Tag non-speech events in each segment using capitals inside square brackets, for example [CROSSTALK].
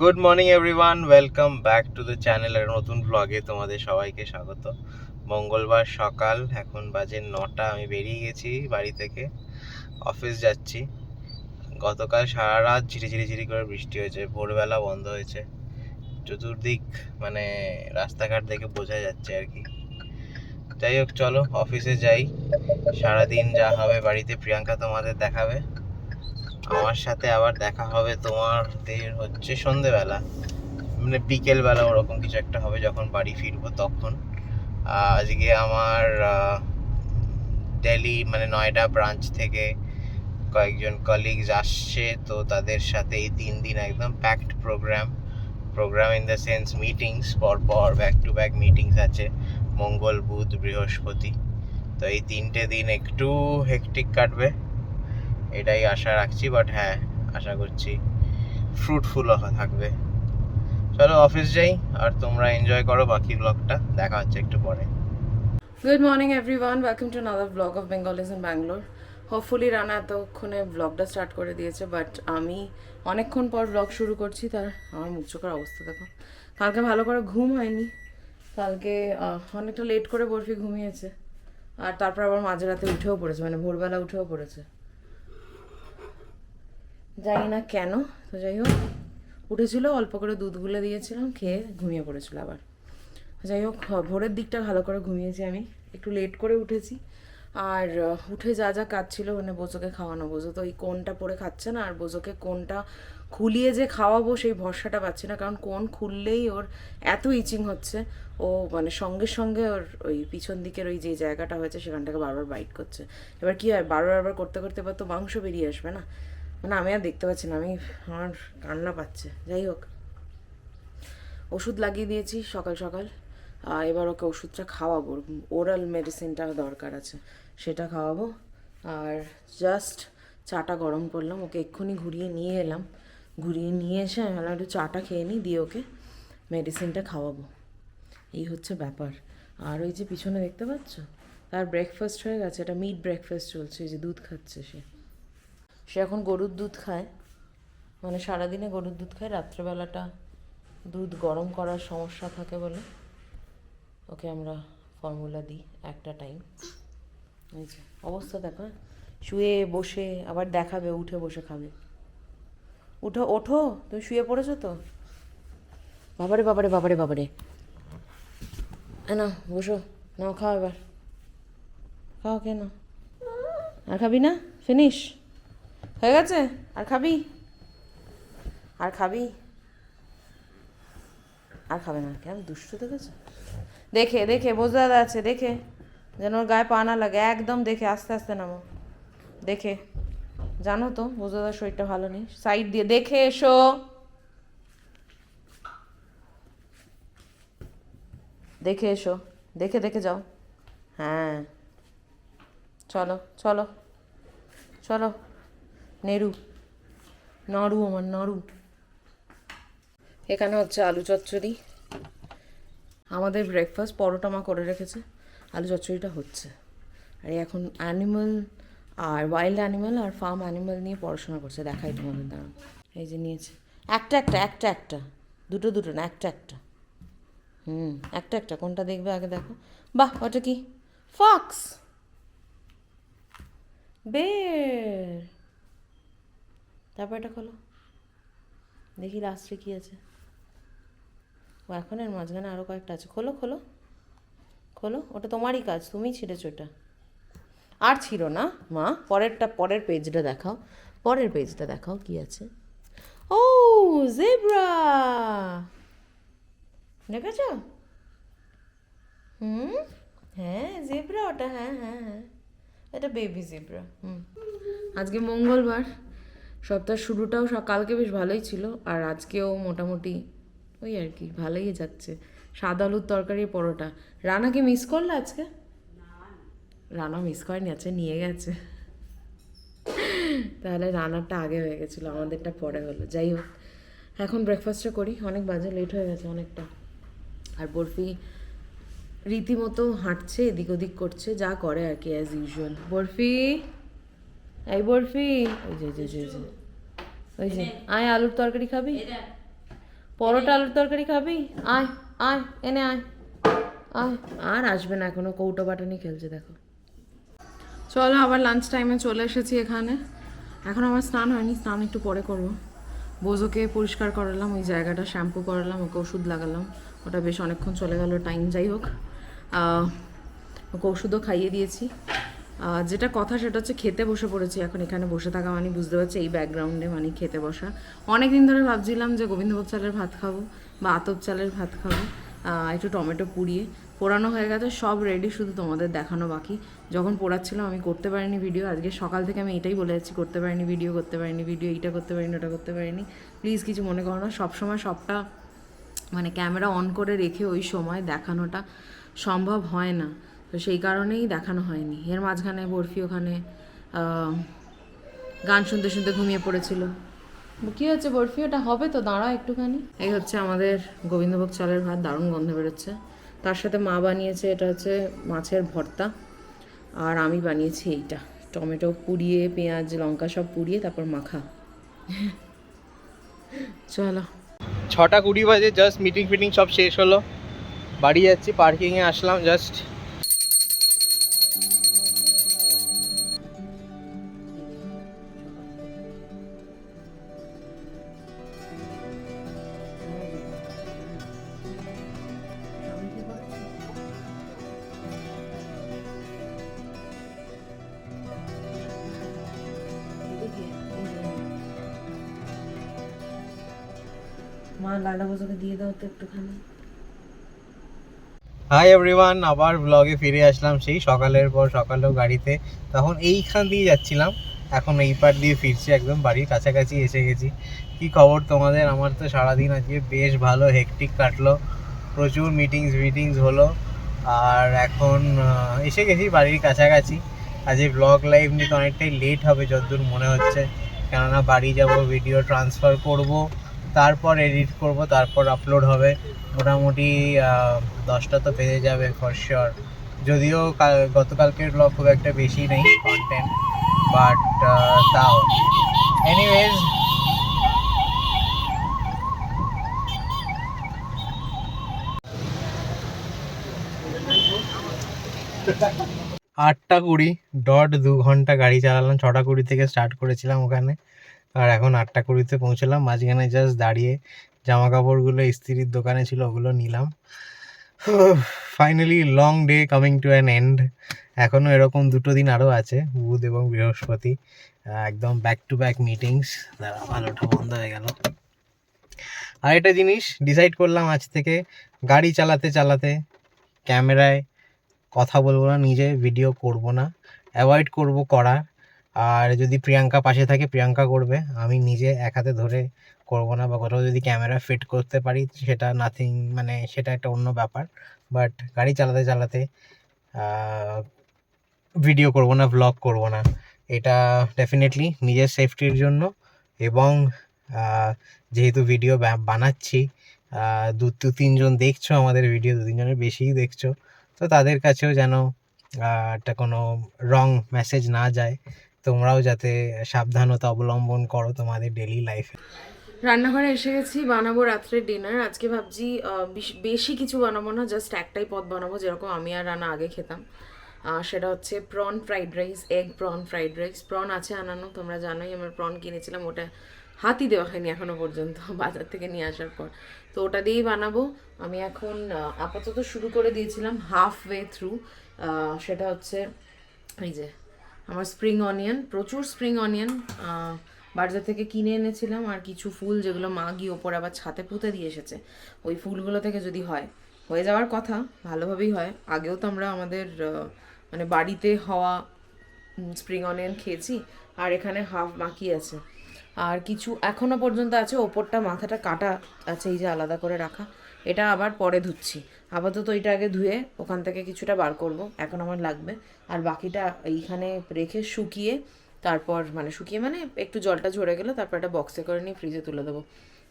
Good morning everyone welcome back to the channel এর নতুন ব্লগে তোমাদের সবাইকে স্বাগত। মঙ্গলবার সকাল, এখন বাজে নটা, আমি বেরিয়ে গেছি বাড়ি থেকে। অফিস যাচ্ছি। গতকাল সারা রাত ঝিরি ঝিরি ঝিরি করে বৃষ্টি হয়েছে, ভোরবেলা বন্ধ হয়েছে। চতুর্দিক মানে রাস্তাঘাট দেখে বোঝা যাচ্ছে আর কি। যাই হোক, চলো, অফিসে যাই। সারাদিন যা হবে বাড়িতে, প্রিয়াঙ্কা তোমাদের দেখাবে। আমার সাথে আবার দেখা হবে তোমাদের হচ্ছে সন্ধেবেলা। মানে বিকেলবেলা ওরকম কিছু একটা হবে যখন বাড়ি ফিরবো তখন। আজকে আমার দিল্লি মানে নয়ডা ব্রাঞ্চ থেকে কয়েকজন কলিগস আসছে, তো তাদের সাথে এই তিন দিন একদম packed program program in the sense meetings পর পর ব্যাক টু ব্যাক মিটিংস আছে। মঙ্গল, বুধ, বৃহস্পতি। তো এই তিনটে দিন একটু হেকটিক কাটবে। এটাই আশা রাখছি বাট হ্যাঁ আশা করছি ফ্রুটফুলও থাকবে। চলো অফিস যাই, আর তোমরা এনজয় করো বাকি ব্লগটা দেখা হচ্ছে একটু পরে। Good morning everyone welcome to another blog of Bengalis in Bangalore hopefully Rana এতক্ষণে ব্লগটা স্টার্ট করে দিয়েছে বাট আমি অনেকক্ষণ পর ব্লগ শুরু করছি, তার আমার মুখ চোখের অবস্থা দেখো। কালকে ভালো করে ঘুম হয়নি। কালকে অনেকটা লেট করে বরফি ঘুমিয়েছে। আর তারপর আবার মাঝরাতে উঠেও পড়েছে মানে ভোরবেলা উঠেও পড়েছে। জানি না কেন, তো যাই হোক, উঠেছিল, অল্প করে দুধ গুলে দিয়েছিলাম, খেয়ে ঘুমিয়ে পড়েছিল আবার। যাই হোক ভোরের দিকটা ভালো করে ঘুমিয়েছি আমি, একটু লেট করে উঠেছি। আর উঠে যা যা কাজ ছিল মানে বোঝোকে খাওয়ানো বোঝো তো এই কোনটা পরে খাচ্ছে না, আর বোঝোকে কোনটা খুলিয়ে যে খাওয়াবো, সেই ভরসাটা পাচ্ছি না, কারণ কোন খুললেই ওর এত ইচিং হচ্ছে। ও মানে সঙ্গে সঙ্গে ওর ওই পিছন দিকের ওই যে জায়গাটা হয়েছে, সেখানটাকে বারবার বাইট করছে। এবার কি হয়, বারবার বারবার করতে করতে এবার তো মাংস বেরিয়ে আসবে না। মানে আমি আর দেখতে পাচ্ছি না, আমি আমার কান্না পাচ্ছে। যাই হোক, ওষুধ লাগিয়ে দিয়েছি সকাল সকাল এবার ওকে ওষুধটা খাওয়াবো। ওরাল মেডিসিনটা দরকার আছে, সেটা খাওয়াবো। আর জাস্ট চাটা গরম করলাম, ওকে এক্ষুনি ঘুরিয়ে নিয়ে এলাম। ঘুরিয়ে নিয়ে এসে আমি একটু চাটা খেয়ে নিই, দিয়ে ওকে মেডিসিনটা খাওয়াবো। এই হচ্ছে ব্যাপার। আর ওই যে পিছনে দেখতে পাচ্ছ? তার ব্রেকফাস্ট হয়ে গেছে, এটা মিট ব্রেকফাস্ট চলছে যে দুধ খাচ্ছে সে। সে এখন গরুর দুধ খায়। মানে সারাদিনে গরুর দুধ খায়, রাত্রেবেলাটা দুধ গরম করার সমস্যা থাকে বলে। ওকে আমরা ফর্মুলা দিই একটা টাইম অবস্থা দেখো হ্যাঁ? শুয়ে বসে, আবার দেখাবে, উঠে বসে খাবে। উঠো, ওঠো, তুমি শুয়ে পড়েছো তো? বাবারে বাবারে বাবারে বাবারে। না বসো। নাও, খাও এবার। খাও কেন? আর খাবি না? ফিনিশ? হয়ে গেছে? আর খাবি? আর খাবি? আর খাবে না। কেমন দুষ্টু দেখেছ দেখে দেখে, বোঝা আছে দেখে। যেন ওর গায়ে পা না লাগে। একদম দেখে, আস্তে আস্তে নামো। দেখে। জানো তো বোঝাদার শরীরটা ভালো নেই। সাইড দিয়ে দেখে এসো। দেখে এসো। দেখে দেখে যাও। হ্যাঁ। চলো চলো। চলো। নেরু। নাড়ু আমার নাড়ু এখানে হচ্ছে আলু চচ্চড়ি। আমাদের ব্রেকফাস্ট পরোটা মা করে রেখেছে। আলু চচ্চড়িটা হচ্ছে। আর এখন অ্যানিমাল আর ওয়াইল্ড অ্যানিমাল আর ফার্ম অ্যানিমাল নিয়ে পড়াশোনা করছে। দেখাই তোমাদের দাঁড়ান এই যে নিয়েছে। একটা একটা একটা একটা। দুটো দুটো না, একটা একটা। হুম, একটা একটা। কোনটা দেখবে আগে দেখো। বাহ, ওটা কি? ফক্স বের তারপর এটা খোলো। দেখি লাস্টে কি আছে। ও, এখন এর মাঝখানে আরও কয়েকটা আছে। খোলো খোলো। খোলো, ওটা তোমারই কাজ তুমিই ছিঁড়েছো ওটা আর ছিল না, মা। পরেরটা, পরের পেজটা দেখাও। পরের পেজটা দেখাও কি আছে। ও জেব্রা দেখেছ? হুম? হ্যাঁ জেব্রা ওটা হ্যাঁ হ্যাঁ হ্যাঁ। এটা বেবি জেব্রা হুম। আজকে মঙ্গলবার। সপ্তাহ শুরুটাও সকালকে বেশ ভালোই ছিল, আর আজকেও মোটামুটি ওই আর কি, ভালোই যাচ্ছে। সাদা আলুর তরকারি, পরোটা। রানাকে মিস করল আজকে? রানা মিস করেনি আছে নিয়ে গেছে। তাহলে রানারটা আগে হয়ে গেছিল, আমাদেরটা পরে হলো। যাই হোক, এখন ব্রেকফাস্টটা করি। অনেক বাজে লেট হয়ে গেছে অনেকটা। আর বরফি রীতিমতো হাঁটছে, এদিক ওদিক করছে, যা করে আর কি অ্যাজ ইউজুয়াল বরফি? এই বরফি। ওই যে যে যে ওই যে। আয় আলুর তরকারি খাবি? পরোটা আলুর তরকারি খাবি? আয় আয় এনে আয়। আয়। আর আসবে না এখনও কৌটো বাটানি খেলছে দেখো। চলো আবার লাঞ্চ টাইমে চলে এসেছি এখানে। এখন আমার স্নান হয়নি স্নান একটু পরে করব। বোঝোকে পরিষ্কার করালাম ওই জায়গাটা শ্যাম্পু করালাম ওকে ওষুধ লাগালাম। ওটা বেশ অনেকক্ষণ চলে গেল টাইম যাই হোক। ওকে ওষুধও খাইয়ে দিয়েছি। যেটা কথা সেটা হচ্ছে খেতে বসে পড়েছি, এখন এখানে বসে থাকা মানে বুঝতে পারছি এই ব্যাকগ্রাউন্ডে মানে খেতে বসা। অনেক দিন ধরে ভাবছিলাম যে গোবিন্দভোগ চালের ভাত খাব বা আতপ চালের ভাত খাব একটু টমেটো পুড়িয়ে। পোড়ানো হয়ে গেছে, সব রেডি শুধু তোমাদের দেখানো বাকি। যখন পোড়াচ্ছিলাম আমি করতে পারিনি ভিডিও আজকে সকাল থেকে আমি এটাই বলে যাচ্ছি, করতে পারিনি ভিডিও করতে পারিনি ভিডিও এইটা করতে পারিনি, ওটা করতে পারিনি। প্লিজ কিছু মনে করো না, সবসময় সবটা মানে ক্যামেরা অন করে রেখে ওই সময় দেখানোটা সম্ভব হয় না। তো সেই কারণেই দেখানো হয়নি। এর মাঝখানে বরফি ওখানে গান শুনতে শুনতে ঘুমিয়ে পড়েছিল। কী হচ্ছে বরফি? ওটা হবে তো দাঁড়া একটুখানি। এই হচ্ছে আমাদের গোবিন্দভোগ চালের ভাত দারুণ গন্ধ বেরোচ্ছে। তার সাথে মা বানিয়েছে এটা হচ্ছে মাছের ভর্তা। আর আমি বানিয়েছি এইটা। টমেটো পুড়িয়ে পেঁয়াজ লঙ্কা সব পুড়িয়ে তারপর মাখা। চলো। ছটা কুড়ি বাজে জাস্ট মিটিং ফিটিং সব শেষ হলো। বাড়ি যাচ্ছি পার্কিংয়ে আসলাম জাস্ট মা লালা বাজারে দিয়ে দাও তো একটুখানি। হাই এভরিওয়ান আবার ব্লগে ফিরে আসলাম সেই সকালের পর সকালেও গাড়িতে। তখন এইখান দিয়ে যাচ্ছিলাম, এখন এই পার দিয়ে ফিরছি, একদম বাড়ির কাছাকাছি এসে গেছি। কি খবর তোমাদের? আমার তো সারাদিন আজকে বেশ ভালো হেকটিক কাটলো। প্রচুর মিটিংস মিটিংস হলো। আর এখন এসে গেছি বাড়ির কাছাকাছি। আজকে ব্লগ লাইভ নিতে অনেকটাই লেট হবে যতদূর মনে হচ্ছে। কেননা বাড়ি যাব ভিডিও ট্রান্সফার করব। তারপর এডিট করব, তারপর আপলোড হবে। মোটামুটি দশটা তো বেজে যাবে ফর শিওর যদিও গতকালকের ব্লগ খুব একটা বেশি নেই কন্টেন্ট বাট তাও। এনিওয়েজ আটটা কুড়ি ডট দু ঘণ্টা গাড়ি চালালাম। ছটা কুড়ি থেকে স্টার্ট করেছিলাম ওখানে। আর এখন আটটা কুড়িতে পৌঁছলাম, মাঝখানে জাস্ট দাঁড়িয়ে জামা কাপড়গুলো ইস্ত্রির দোকানে ছিল, ওগুলো নিলাম। Finally long day coming to an end এখনও এরকম দুটো দিন আরও আছে, বুধ এবং বৃহস্পতি একদম ব্যাক টু ব্যাক মিটিংস দাঁড়া ভালোটা বন্ধ হয়ে গেল। আর একটা জিনিস ডিসাইড করলাম আজ থেকে, গাড়ি চালাতে চালাতে, ক্যামেরায় কথা বলব না, নিজে ভিডিও করব না অ্যাভয়েড করব করা আর যদি প্রিয়াঙ্কা পাশে থাকে, প্রিয়াঙ্কা করবে। আমি নিজে এক হাতে ধরে করব না বা কোথাও যদি ক্যামেরা ফিট করতে পারি, সেটা নাথিং মানে সেটা একটা অন্য ব্যাপার। বাট গাড়ি চালাতে চালাতে ভিডিও করব না ব্লগ করব না। এটা ডেফিনেটলি নিজের সেফটির জন্য এবং যেহেতু ভিডিও বানাচ্ছি দু দু, তিনজন দেখছ আমাদের ভিডিও দু, তিনজনের বেশিই দেখছ। তো তাদের কাছেও যেন একটা কোনো রং মেসেজ না যায়। তোমরাও যাতে সাবধানতা অবলম্বন করো তোমাদের ডেলি লাইফে রান্নাঘরে এসে গেছি, বানাবো রাত্রে ডিনার আজকে ভাবছি বেশ- কিছু বানাবো না জাস্ট একটাই পদ বানাবো, যেরকম আমি আর রান্না আগে খেতাম। সেটা হচ্ছে prawn fried rice egg prawn fried rice prawn আছে আনানো, তোমরা জানোই, আমার প্রন কিনেছিলাম, ওটা হাতই দেওয়া হয়নি এখনও পর্যন্ত, [LAUGHS] বাজার থেকে নিয়ে আসার পর। তো ওটা দিয়েই বানাবো। আমি এখন আপাতত শুরু করে দিয়েছিলাম হাফ ওয়ে থ্রু সেটা হচ্ছে, এই যে আমার স্প্রিং অনিয়ন প্রচুর স্প্রিং অনিয়ন বাজার থেকে কিনে এনেছিলাম আর কিছু ফুল যেগুলো মা গিয়ে ওপরে আবার ছাতে পুঁতে দিয়ে এসেছে। ওই ফুলগুলো থেকে যদি হয়, হয়ে যাওয়ার কথা, ভালোভাবেই হয়। আগেও তো আমরা আমাদের মানে বাড়িতে হওয়া স্প্রিং অনিয়ন খেয়েছি আর এখানে হাফ বাকি আছে। আর কিছু এখনও পর্যন্ত আছে, ওপরটা মাথাটা কাটা আছে, এই যে আলাদা করে রাখা। এটা আবার পরে ধুচ্ছি। আপাতত এটা আগে ধুয়ে ওখান থেকে কিছুটা বার করব, এখন আমার লাগবে। আর বাকিটা এইখানে রেখে শুকিয়ে তারপর মানে শুকিয়ে মানে একটু জলটা ঝরে গেলে তারপর একটা বক্সে করে নিয়ে ফ্রিজে তুলে দেবো।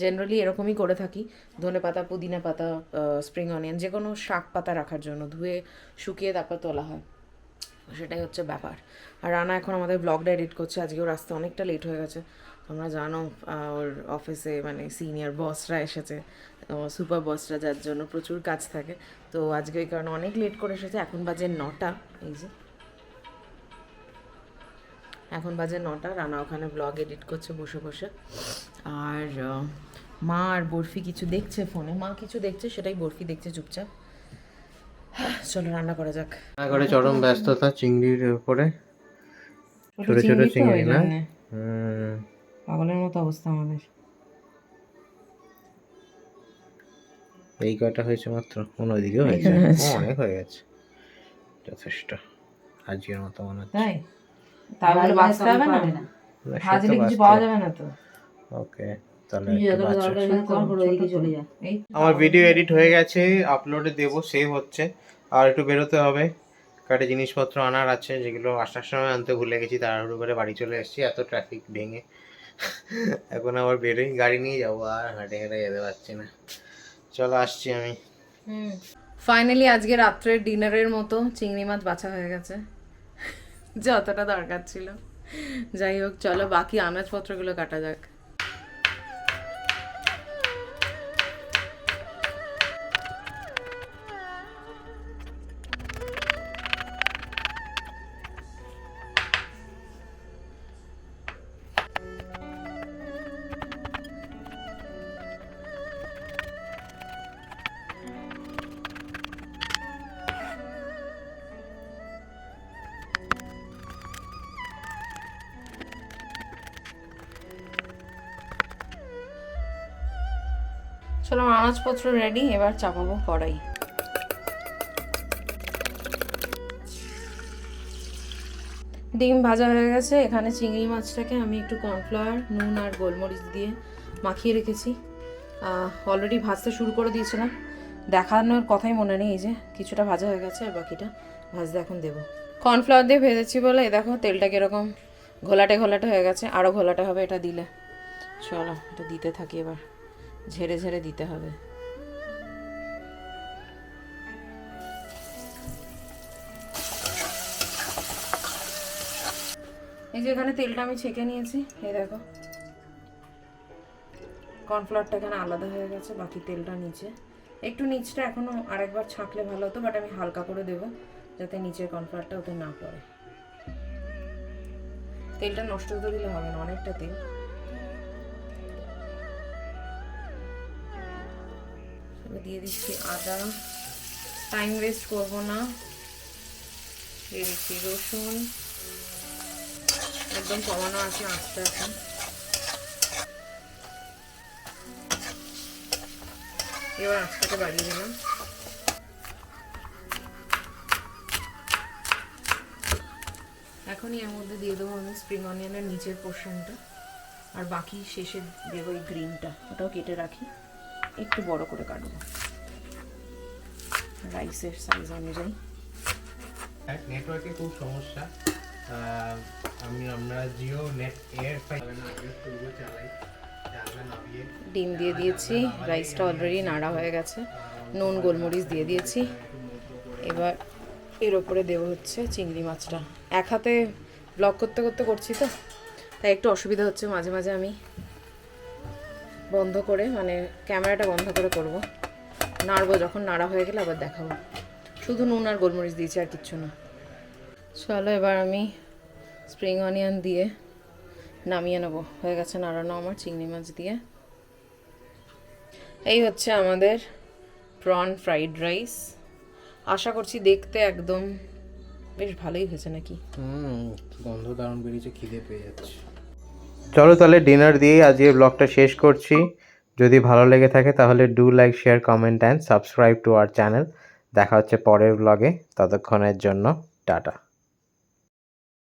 জেনারেলি এরকমই করে থাকি। ধনে পাতা, পুদিনা পাতা স্প্রিং অনিয়ন যে কোনো শাক পাতা রাখার জন্য ধুয়ে শুকিয়ে তারপর তোলা হয়। সেটাই হচ্ছে ব্যাপার। আর রানা এখন আমাদের ব্লগটা এডিট করছে আজকেও রাস্তা অনেকটা লেট হয়ে গেছে। তোমরা জানো ওর অফিসে মানে সিনিয়র বসরা এসেছে সুপার বসরা যার জন্য প্রচুর কাজ থাকে। তো আজকে ওই কারণে অনেক লেট করে এসেছে, এখন বাজে নটা, এই যে। এখন বাজে নটা, রানা ওখানে ব্লগ এডিট করছে বসে বসে। আর মা আর বরফি কিছু দেখছে ফোনে মা কিছু দেখছে, সেটাই বরফি দেখছে চুপচাপ। চলো রান্না করা যাক। করে চরম ব্যস্ততা চিংড়ির উপরে। ছোট ছোট চিংড়ি না? পাগলের মতো অবস্থা আমাদের। এই কয়টা হয়েছে মাত্র? অন্যদিকেও হয়েছে। ও, অনেক হয়ে গেছে। যথেষ্ট। আজকের মতো মনে হচ্ছে। তাই? বলে বাঁচতে হবে না? না, ভাজলে কিছু পাওয়া যাবে না তো। ওকে। এই আমার ভিডিও এডিট হয়ে গেছে আপলোডে দেব সেভ হচ্ছে। আর একটু বেরোতে হবে। কাটে জিনিসপত্র আনার আছে যেগুলো আসার সময় আনতে ভুলে গেছি তাড়াহুড়ো করে বাড়ি চলে এসেছি এত ট্রাফিক ভেঙে। [LAUGHS] এখন আবার বেরোই গাড়ি নিয়ে যাব আর হাঁটে হেঁটে যেতে পারছি না। চলো আসছি আমি। ফাইনালি আজকে রাত্রের ডিনারের মতো চিংড়ি মাছ বাছা হয়ে গেছে। [LAUGHS] যতটা দরকার ছিল। যাই হোক চলো বাকি আনাজপত্রগুলো কাটা যাক। চলো আনাজপত্র রেডি এবার চাপাবো কড়াই। ডিম ভাজা হয়ে গেছে, এখানে চিংড়ি মাছটাকে আমি একটু কর্নফ্লাওয়ার নুন আর গোলমরিচ দিয়ে মাখিয়ে রেখেছি। অলরেডি ভাজতে শুরু করে দিয়েছিলাম। দেখানোর কথাই মনে নেই, এই যে কিছুটা ভাজা হয়ে গেছে, আর বাকিটা ভাজতে এখন দেবো। কর্নফ্লাওয়ার দিয়ে ভেজেছি বলে দেখো তেলটা কীরকম ঘোলাটে ঘোলাটে হয়ে গেছে আরও ঘোলাটে হবে এটা দিলে। চলো, এটা দিতে থাকি এবার। ঝেড়ে ঝেড়ে দিতে হবে। এই যে এখানে তেলটা আমি ছেঁকে নিয়েছি, এই দেখো। কর্নফ্লাওয়ারটা এখানে আলাদা হয়ে গেছে, বাকি তেলটা নিচে। একটু নিচটা এখনও আরেকবার ছাঁকলে ভালো হতো বাট আমি হালকা করে দেব, যাতে নিচের কর্নফ্লাওয়ারটা ওতে না পড়ে। তেলটা নষ্ট হতে দিলে হবে না, অনেকটা তেল। দিয়ে দিচ্ছি আদা। টাইম ওয়েস্ট করব না। দিয়ে দিচ্ছি রসুন। একদম কমানো আছে আঁচটা এখন এবার আঁচটাকে বাড়িয়ে দিলাম। এখনই এর মধ্যে দিয়ে দেবো আমি স্প্রিং অনিয়নের নিচের পোর্শনটা আর বাকি শেষে দেবো এই গ্রিনটা ওটাও কেটে রাখি। একটু বড় করে কাটবো। রাইসের সাইজ অনুযায়ী। নেটওয়ার্কে খুব সমস্যা। আমি আমরা জিও নেট এয়ার চালাই। ডিম দিয়ে দিয়েছি রাইসটা অলরেডি নাড়া হয়ে গেছে। নুন গোলমরিচ দিয়ে দিয়েছি। এবার এর ওপরে দেবো হচ্ছে চিংড়ি মাছটা। এক হাতে ব্লক করতে করতে করছি তো তাই একটু অসুবিধা হচ্ছে মাঝে মাঝে আমি। বন্ধ করে মানে ক্যামেরাটা বন্ধ করে করব। নাড়বো যখন, নাড়া হয়ে গেলে আবার দেখাবো। শুধু নুন আর গোলমরিচ দিয়েছি আর কিচ্ছু না। চলো এবার আমি স্প্রিং অনিয়ন দিয়ে নামিয়ে নেব। হয়ে গেছে নাড়ানো আমার চিংড়ি মাছ দিয়ে। এই হচ্ছে আমাদের প্রন ফ্রাইড রাইস আশা করছি দেখতে একদম বেশ ভালোই হয়েছে নাকি? হুম, গন্ধ দারুণ বেরিয়েছে, খিদে পেয়ে যাচ্ছে। চলো তাহলে ডিনার দিয়েই আজকে ব্লগটা শেষ করছি। যদি ভালো লেগে থাকে তাহলে do like share comment and subscribe to our channel দেখা হচ্ছে পরের ব্লগে ততক্ষণের জন্য, টাটা।